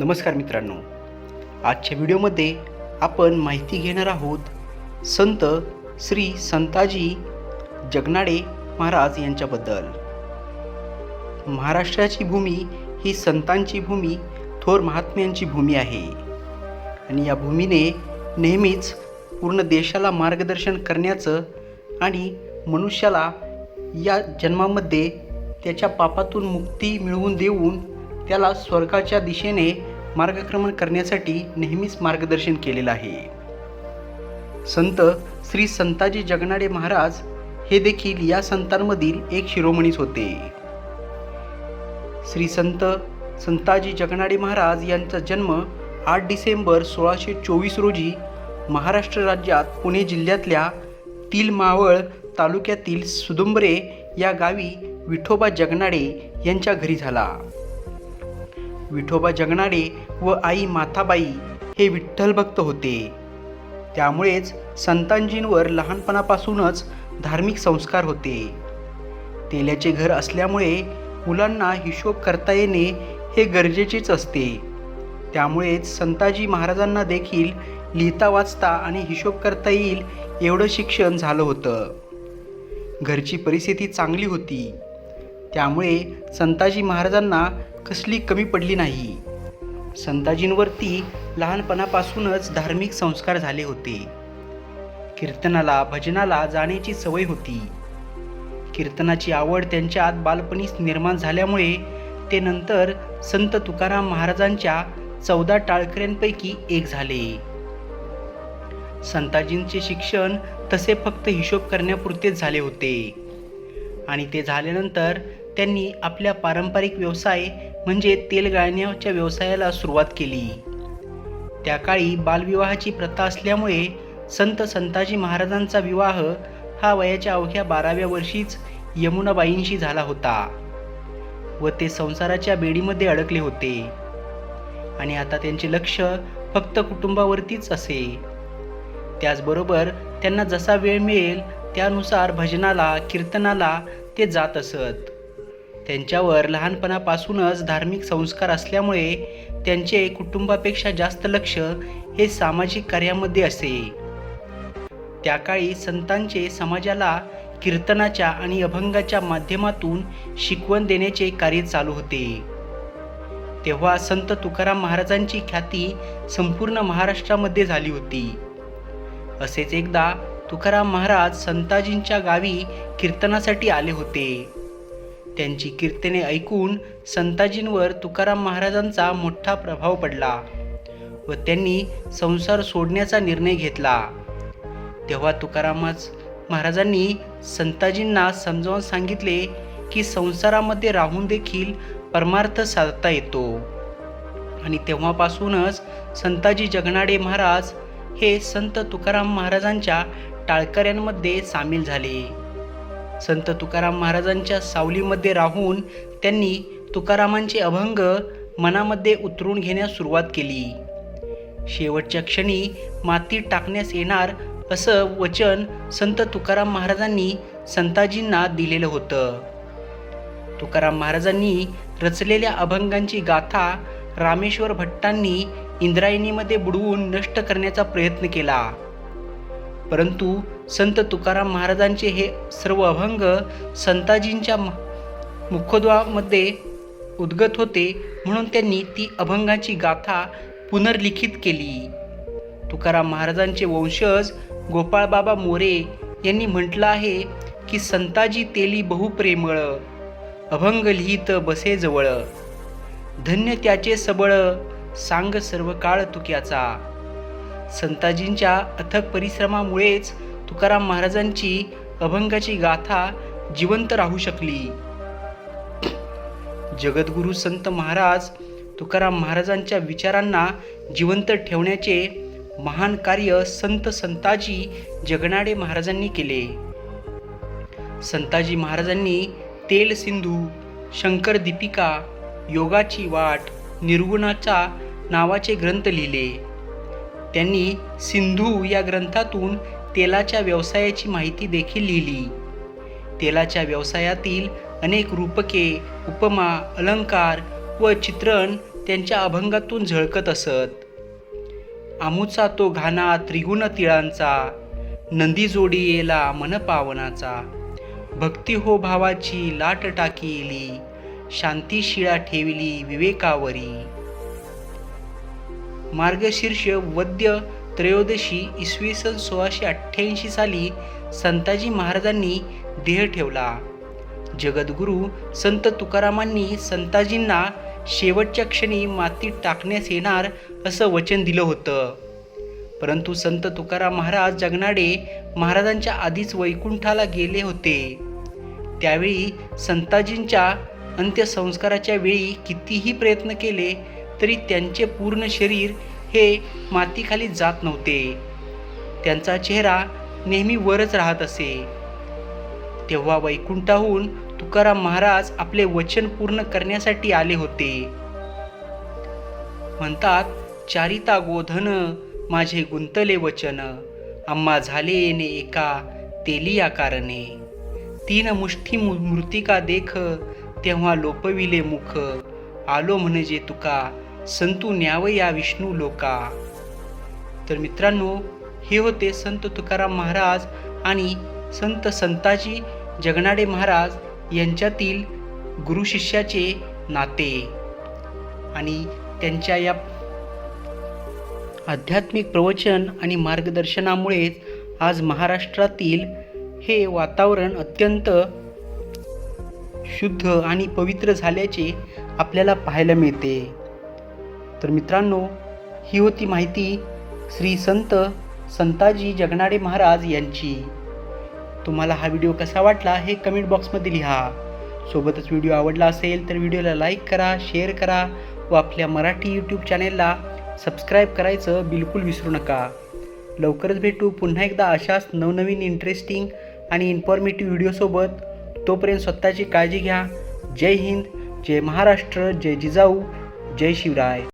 नमस्कार मित्रांनो. आजच्या व्हिडिओमध्ये आपण माहिती घेणार आहोत संत श्री संताजी जगनाडे महाराज यांच्याबद्दल. महाराष्ट्राची भूमी ही संतांची भूमी थोर महात्म्यांची भूमी आहे. आणि या भूमीने नेहमीच पूर्ण देशाला मार्गदर्शन करण्याचं आणि मनुष्याला या जन्मामध्ये त्याच्या पापातून मुक्ती मिळवून देऊन त्याला स्वर्गाच्या दिशेने मार्गक्रमण करण्यासाठी नेहमीच मार्गदर्शन केलेलं आहे. संत श्री संताजी जगनाडे महाराज हे देखील या संतांमधील एक शिरोमणीच होते. श्री संत संताजी जगनाडे महाराज यांचा जन्म आठ डिसेंबर सोळाशे चोवीस रोजी महाराष्ट्र राज्यात पुणे जिल्ह्यातल्या तिलमावळ तालुक्यातील सुदुंबरे या गावी विठोबा जगनाडे यांच्या घरी झाला. विठोबा जगनाडे व आई माताबाई हे विठ्ठल भक्त होते. त्यामुळेच संतांजींवर लहानपणापासूनच धार्मिक संस्कार होते. तेल्याचे घर असल्यामुळे मुलांना हिशोब करता येणे हे गरजेचेच असते. त्यामुळेच संताजी महाराजांना देखील लिहिता वाचता आणि हिशोब करता येईल एवढं शिक्षण झालं होतं. घरची परिस्थिती चांगली होती. त्यामुळे संताजी महाराजांना कसली कमी पडली नाही. संताजींवरती लहानपणापासूनच धार्मिक संस्कार झाले होते. कीर्तनाला भजनाला जाण्याची सवय होती. कीर्तनाची आवड त्यांच्यात बालपणीच निर्माण झाल्यामुळे ते नंतर संत तुकाराम महाराजांच्या चौदा टाळकऱ्यांपैकी एक झाले. संताजींचे शिक्षण तसे फक्त हिशोब करण्यापुरतेच झाले होते. आणि ते झाल्यानंतर त्यांनी आपल्या पारंपरिक व्यवसाय म्हणजे तेल गाळण्याच्या व्यवसायाला सुरुवात केली. त्या काळी बालविवाहाची प्रथा असल्यामुळे संत संताजी महाराजांचा विवाह हा वयाच्या अवघ्या बाराव्या वर्षीच यमुनाबाईंशी झाला होता व ते संसाराच्या बेडीमध्ये अडकले होते. आणि आता त्यांचे लक्ष फक्त कुटुंबावरतीच असे. त्याचबरोबर त्यांना जसा वेळ मिळेल त्यानुसार भजनाला कीर्तनाला ते जात असत. त्यांच्यावर लहानपणापासूनच धार्मिक संस्कार असल्यामुळे त्यांचे कुटुंबापेक्षा जास्त लक्ष हे सामाजिक कार्यामध्ये असे. त्या काळी संतांचे समाजाला कीर्तनाच्या आणि अभंगाच्या माध्यमातून शिकवण देण्याचे कार्य चालू होते. तेव्हा संत तुकाराम महाराजांची ख्याती संपूर्ण महाराष्ट्रामध्ये झाली होती. असेच एकदा तुकाराम महाराज संताजींच्या गावी कीर्तनासाठी आले होते. त्यांची कीर्तने ऐकून संताजींवर तुकाराम महाराजांचा मोठा प्रभाव पडला व त्यांनी संसार सोडण्याचा निर्णय घेतला. तेव्हा तुकारामच महाराजांनी संताजींना समजावून सांगितले की संसारामध्ये राहून देखील परमार्थ साधता येतो. आणि तेव्हापासूनच संताजी जगनाडे महाराज हे संत तुकाराम महाराजांच्या टाळकऱ्यांमध्ये सामील झाले. संत तुकाराम महाराजांच्या सावलीमध्ये राहून त्यांनी तुकारामांचे अभंग मनामध्ये उतरून घेण्यास सुरुवात केली. शेवटच्या क्षणी माती टाकण्यास येणार असं वचन संत तुकाराम महाराजांनी संताजींना दिलेलं होतं. तुकाराम महाराजांनी रचलेल्या अभंगांची गाथा रामेश्वर भट्टांनी इंद्रायणीमध्ये बुडवून नष्ट करण्याचा प्रयत्न केला. परंतु संत तुकाराम महाराजांचे हे सर्व अभंग संताजींच्या मुखोद्वामध्ये उद्गत होते म्हणून त्यांनी ती अभंगाची गाथा पुनर्लिखित केली. तुकाराम महाराजांचे वंशज गोपाळबाबा मोरे यांनी म्हटलं आहे की संताजी तेली बहुप्रेमळ अभंग लिहित बसे जवळ धन्य त्याचे सबळ सांग सर्व काळ तुक्याचा. संताजींच्या अथक परिश्रमामुळेच तुकाराम महाराजांची अभंगाची गाथा जिवंत राहू शकली. जगद्गुरू संत महाराज तुकाराम महाराजांच्या विचारांना जिवंत ठेवण्याचे महान कार्य संत संताजी जगनाडे महाराजांनी केले. संताजी महाराजांनी तेल सिंधू शंकर दीपिका योगाची वाट निर्गुणाचा नावाचे ग्रंथ लिहिले. त्यांनी सिंधू या ग्रंथातून तेलाच्या व्यवसायाची माहिती देखील लिहिली. तेलाच्या व्यवसायातील अनेक रूपके उपमा अलंकार व चित्रण त्यांच्या अभंगातून झळकत असत. आमुचा तो घाना त्रिगुण तिळांचा नंदी जोडी येला मनपावनाचा. भक्ती हो भावाची लाट टाकीली शांती शिळा ठेवली विवेकावरी. मार्गशीर्ष वद्य त्रयोदशी इसवी सन सोळाशे अठ्ठ्याऐंशी साली संताजी महाराजांनी देह ठेवला. जगद्गुरू संत तुकारामांनी संताजींना शेवटच्या क्षणी मातीत टाकण्यास येणार असं वचन दिलं होतं. परंतु संत तुकाराम महाराज जगनाडे महाराजांच्या आधीच वैकुंठाला गेले होते. त्यावेळी संताजींच्या अंत्यसंस्काराच्या वेळी कितीही प्रयत्न केले तरी त्यांचे पूर्ण शरीर हे मातीखाली जात नव्हते. त्यांचा चेहरा नेहमी वरच राहत असे. तेव्हा वैकुंठाहून तुकाराम महाराज आपले वचन पूर्ण करण्यासाठी आले होते. म्हणतात चारिता गोधन माझे गुंतले वचन. आम्हा झाले येणे एका तेली आकारणे तीन मुष्ठी मूर्तिका मृतिका देख तेव्हा लोपविले मुख. आलो म्हणजे तुका संतू न्याव या विष्णू लोका. तर मित्रांनो हे होते संत तुकाराम महाराज आणि संत संताजी जगनाडे महाराज यांच्यातील गुरु शिष्याचे नाते आणि त्यांच्या या आध्यात्मिक प्रवचन आणि मार्गदर्शनामुळेच आज महाराष्ट्रातील हे वातावरण अत्यंत शुद्ध आणि पवित्र झाल्याचे आपल्याला पाहायला मिळते. तर मित्रांनो ही होती माहिती श्री संत संताजी जगनाडे महाराज यांची. तुम्हाला हा व्हिडिओ कसा वाटला हे कमेंट बॉक्समध्ये लिहा. सोबतच व्हिडिओ आवडला असेल तर व्हिडिओला लाईक करा शेअर करा व आपल्या मराठी यूट्यूब चॅनेलला सबस्क्राईब करायचं बिलकुल विसरू नका. लवकरच भेटू पुन्हा एकदा अशाच नवनवीन इंटरेस्टिंग आणि इन्फॉर्मेटिव्ह व्हिडिओसोबत तोपर्यंत स्वतःची काळजी घ्या. जय हिंद जय महाराष्ट्र जय जिजाऊ जय शिवराय.